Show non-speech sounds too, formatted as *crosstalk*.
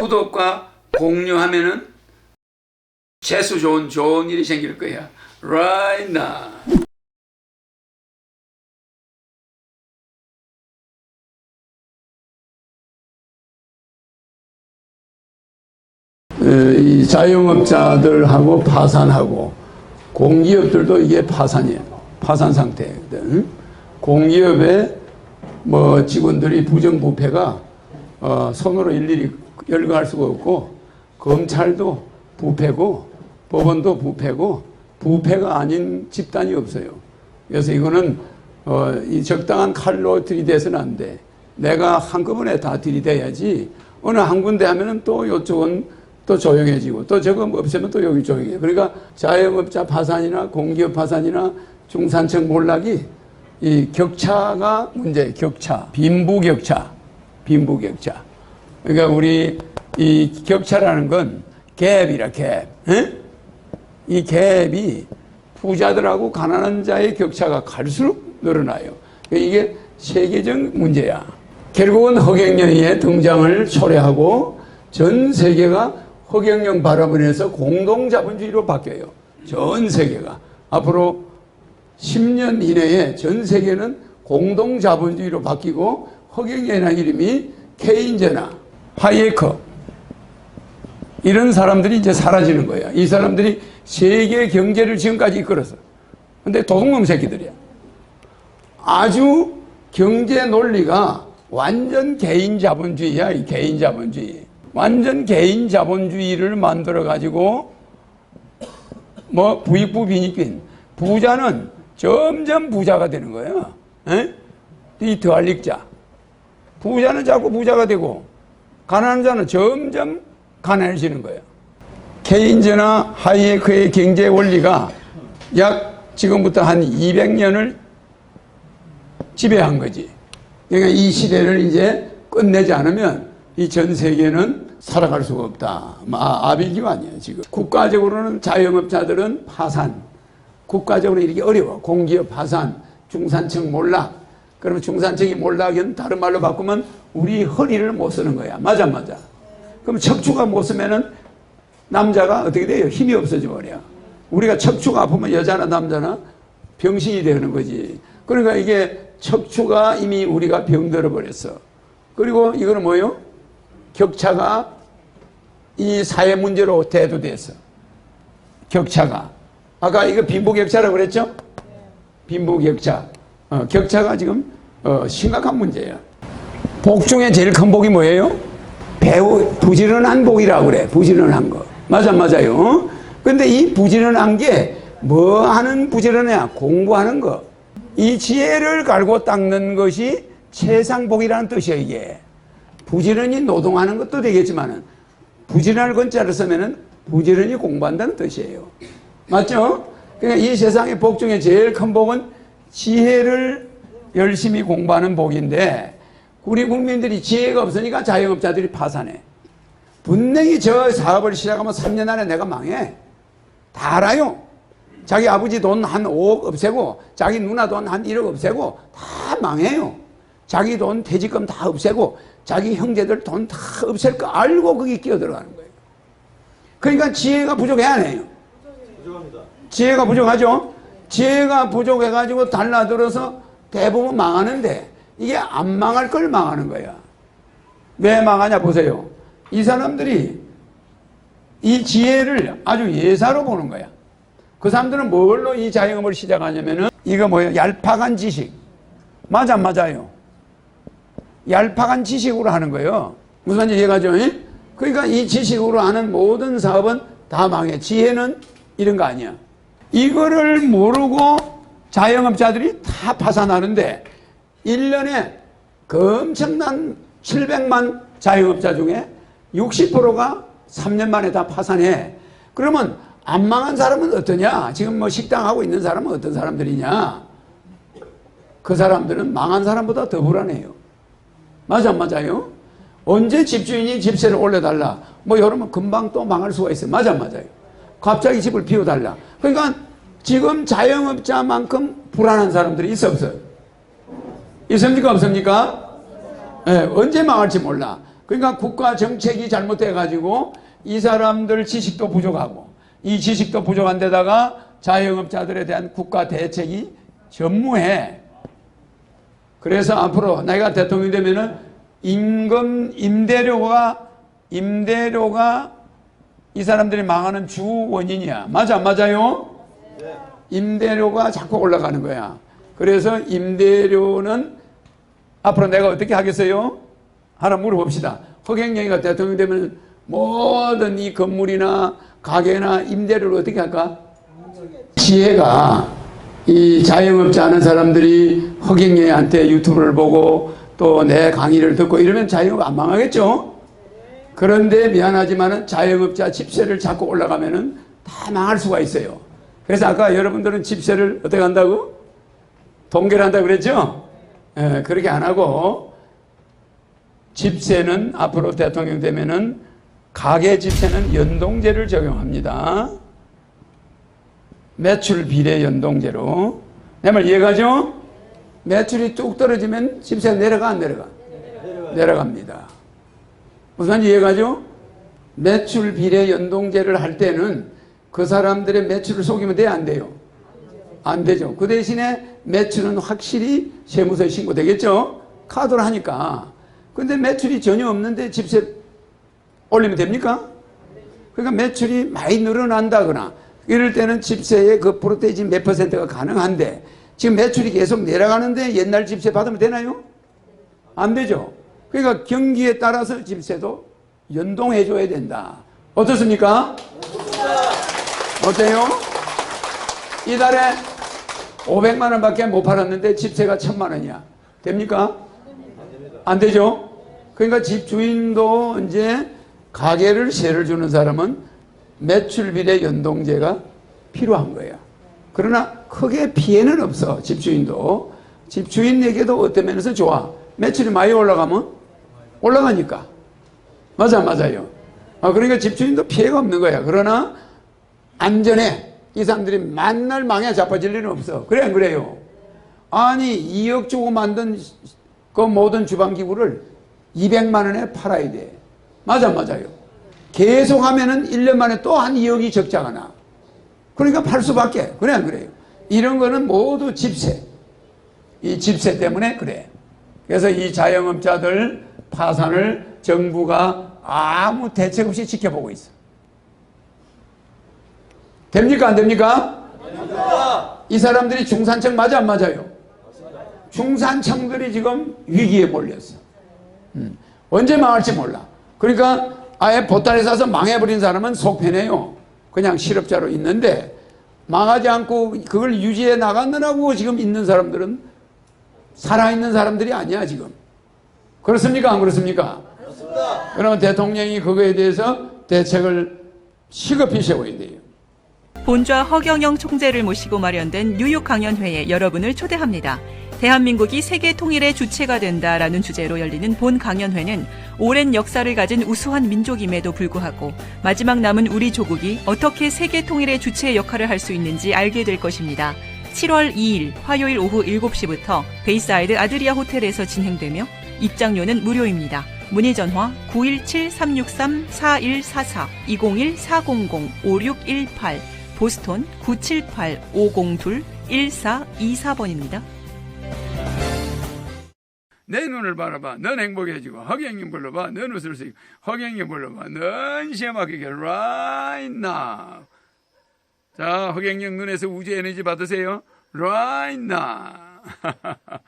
구독과 공유하면은 재수 좋은 좋은 일이 생길 거야. Right now. 어, 이 자영업자들하고 파산하고 공기업들도 이게 파산이에요. 파산 상태거든. 공기업의 뭐 직원들이 부정부패가 어, 손으로 일일이 열거할 수가 없고 검찰도 부패고 법원도 부패고 부패가 아닌 집단이 없어요. 그래서 이거는 어, 이 적당한 칼로 들이대서는 안 돼. 내가 한꺼번에 다 들이대야지 어느 한 군데 하면은 또 이쪽은 또 조용해지고 또 저거 없으면 또 여기 조용해. 그러니까 자영업자 파산이나 공기업 파산이나 중산층 몰락이 이 격차가 문제예요. 격차. 빈부격차. 빈부격차. 그러니까 우리 이 격차라는 건 갭이라 갭. 에? 이 갭이 부자들하고 가난한 자의 격차가 갈수록 늘어나요. 그러니까 이게 세계적 문제야. 결국은 허경영의 등장을 초래하고 전 세계가 허경영 바람을 해서 공동 자본주의로 바뀌어요. 전 세계가. 앞으로 10년 이내에 전 세계는 공동 자본주의로 바뀌고 허경영이라는 이름이 케인제나 하이에커 이런 사람들이 이제 사라지는 거예요. 이 사람들이 세계 경제를 지금까지 이끌었어. 근데 도둑놈 새끼들이야. 아주 경제 논리가 완전 개인 자본주의야, 이 개인 자본주의. 완전 개인 자본주의를 만들어 가지고 뭐 부익부 빈익빈 부자는 점점 부자가 되는 거예요. 에? 이 더할릭자. 부자는 자꾸 부자가 되고 가난한 자는 점점 가난해지는 거예요. 케인즈나 하이에크의 경제 원리가 약 지금부터 한 200년을 지배한 거지. 그러니까 이 시대를 이제 끝내지 않으면 이 전 세계는 살아갈 수가 없다. 아, 아비기만이에요, 지금. 국가적으로는 자영업자들은 파산. 국가적으로 이렇게 어려워. 공기업 파산, 중산층 몰락. 그러면 중산층이 몰락은 다른 말로 바꾸면 우리 허리를 못 쓰는 거야. 맞아, 맞아. 그럼 척추가 못 쓰면은 남자가 어떻게 돼요? 힘이 없어져 버려. 우리가 척추가 아프면 여자나 남자나 병신이 되는 거지. 그러니까 이게 척추가 이미 우리가 병들어 버렸어. 그리고 이거는 뭐예요? 격차가 이 사회 문제로 대두됐어. 격차가. 아까 이거 빈부격차라고 그랬죠? 빈부격차. 어, 격차가 지금 어, 심각한 문제야. 복 중에 제일 큰 복이 뭐예요? 배우 부지런한 복이라고 그래. 부지런한 거. 맞아 맞아요. 어? 근데 이 부지런한 게 뭐 하는 부지런해야 공부하는 거. 이 지혜를 갈고 닦는 것이 최상복이라는 뜻이야 이게. 부지런히 노동하는 것도 되겠지만은 부지런할 건자를 쓰면은 부지런히 공부한다는 뜻이에요. 맞죠? 그러니까 이 세상의 복 중에 제일 큰 복은 지혜를 열심히 공부하는 복인데 우리 국민들이 지혜가 없으니까 자영업자들이 파산해. 분명히 저 사업을 시작하면 3년 안에 내가 망해. 다 알아요. 자기 아버지 돈 한 5억 없애고, 자기 누나 돈 한 1억 없애고, 다 망해요. 자기 돈 퇴직금 다 없애고, 자기 형제들 돈 다 없앨 거 알고 거기 끼어 들어가는 거예요. 그러니까 지혜가 부족해야 해요. 지혜가 부족하죠? 지혜가 부족해가지고 달라들어서 대부분 망하는데, 이게 안 망할 걸 망하는 거야. 왜 망하냐 보세요. 이 사람들이 이 지혜를 아주 예사로 보는 거야. 그 사람들은 뭘로 이 자영업을 시작하냐면은 이거 뭐예요? 얄팍한 지식. 맞아, 맞아요. 얄팍한 지식으로 하는 거예요. 무슨 이해가죠? 예? 그러니까 이 지식으로 하는 모든 사업은 다 망해. 지혜는 이런 거 아니야. 이거를 모르고 자영업자들이 다 파산하는데 1년에 그 엄청난 700만 자영업자 중에 60%가 3년 만에 다 파산해. 그러면 안 망한 사람은 어떠냐? 지금 뭐 식당 하고 있는 사람은 어떤 사람들이냐? 그 사람들은 망한 사람보다 더 불안해요. 맞아, 맞아요? 언제 집주인이 집세를 올려달라? 뭐 이러면 금방 또 망할 수가 있어요. 맞아, 맞아요. 갑자기 집을 비워달라. 그러니까 지금 자영업자만큼 불안한 사람들이 있어, 없어요? 있습니까, 없습니까? 예, 언제 망할지 몰라. 그러니까 국가 정책이 잘못돼가지고 이 사람들 지식도 부족하고 이 지식도 부족한 데다가 자영업자들에 대한 국가 대책이 전무해. 그래서 앞으로 내가 대통령이 되면은 임금 임대료가 임대료가 이 사람들이 망하는 주 원인이야. 맞아, 안 맞아요? 임대료가 자꾸 올라가는 거야. 그래서 임대료는 앞으로 내가 어떻게 하겠어요? 하나 물어봅시다. 허경영이가 대통령 되면 모든 이 건물이나 가게나 임대료를 어떻게 할까? 지혜가 이 자영업자 하는 사람들이 허경영한테 유튜브를 보고 또 내 강의를 듣고 이러면 자영업 안 망하겠죠? 그런데 미안하지만은 자영업자 집세를 자꾸 올라가면은 다 망할 수가 있어요. 그래서 아까 여러분들은 집세를 어떻게 한다고? 동결한다 그랬죠? 예, 그렇게 안 하고 집세는 앞으로 대통령 되면은 가계 집세는 연동제를 적용합니다. 매출 비례 연동제로. 내 말 이해가죠? 매출이 뚝 떨어지면 집세가 내려가 안 내려가? 내려갑니다. 무슨 이해가죠? 매출 비례 연동제를 할 때는 그 사람들의 매출을 속이면 돼요? 안 돼요? 안 되죠. 그 대신에 매출은 확실히 세무서에 신고되겠죠? 카드로 하니까. 근데 매출이 전혀 없는데 집세 올리면 됩니까? 그러니까 매출이 많이 늘어난다거나 이럴 때는 집세의 그 프로테이지 몇 퍼센트가 가능한데 지금 매출이 계속 내려가는데 옛날 집세 받으면 되나요? 안 되죠. 그러니까 경기에 따라서 집세도 연동해 줘야 된다. 어떻습니까? 어때요? 이달에 500만 원밖에 못 팔았는데 집세가 1000만 원이야. 됩니까? 안 되죠? 그러니까 집 주인도 이제 가게를 세를 주는 사람은 매출 비례 연동제가 필요한 거야. 그러나 크게 피해는 없어, 집주인도. 집주인에게도 어떤 면에서 좋아. 매출이 많이 올라가면 올라가니까. 맞아, 맞아요. 아, 그러니까 집주인도 피해가 없는 거야. 그러나 안전해. 이 사람들이 만날 망에 자빠질 일은 없어. 그래, 안 그래요? 아니, 2억 주고 만든 그 모든 주방기구를 200만 원에 팔아야 돼. 맞아, 맞아요. 계속 하면은 1년 만에 또 한 2억이 적자가 나. 그러니까 팔 수밖에. 그래, 안 그래요? 이런 거는 모두 집세. 이 집세 때문에 그래. 그래서 이 자영업자들 파산을 정부가 아무 대책 없이 지켜보고 있어. 됩니까? 안 됩니까? 이 사람들이 중산층 맞아 안 맞아요? 중산층들이 지금 위기에 몰렸어. 음. 언제 망할지 몰라. 그러니까 아예 보따리 싸서 망해버린 사람은 속 편해요. 그냥 실업자로 있는데 망하지 않고 그걸 유지해 나가느라고 지금 있는 사람들은 살아있는 사람들이 아니야 지금. 그렇습니까? 안 그렇습니까? 그렇습니다. 그러면 대통령이 그거에 대해서 대책을 시급히 세워야 돼요. 본좌 허경영 총재를 모시고 마련된 뉴욕 강연회에 여러분을 초대합니다. 대한민국이 세계 통일의 주체가 된다라는 주제로 열리는 본 강연회는 오랜 역사를 가진 우수한 민족임에도 불구하고 마지막 남은 우리 조국이 어떻게 세계 통일의 주체의 역할을 할 수 있는지 알게 될 것입니다. 7월 2일 화요일 오후 7시부터 베이사이드 아드리아 호텔에서 진행되며 입장료는 무료입니다. 문의 전화 917-363-4144 201-400-5618 보스톤 978-502-1424번입니다. 내 눈을 바라봐. 넌 행복해지고 허경영 불러봐. 넌 웃을 수 있고 허경영 불러봐. 넌 시험하게 right now. 자, 허경영 눈에서 우주 에너지 받으세요. right now. *laughs*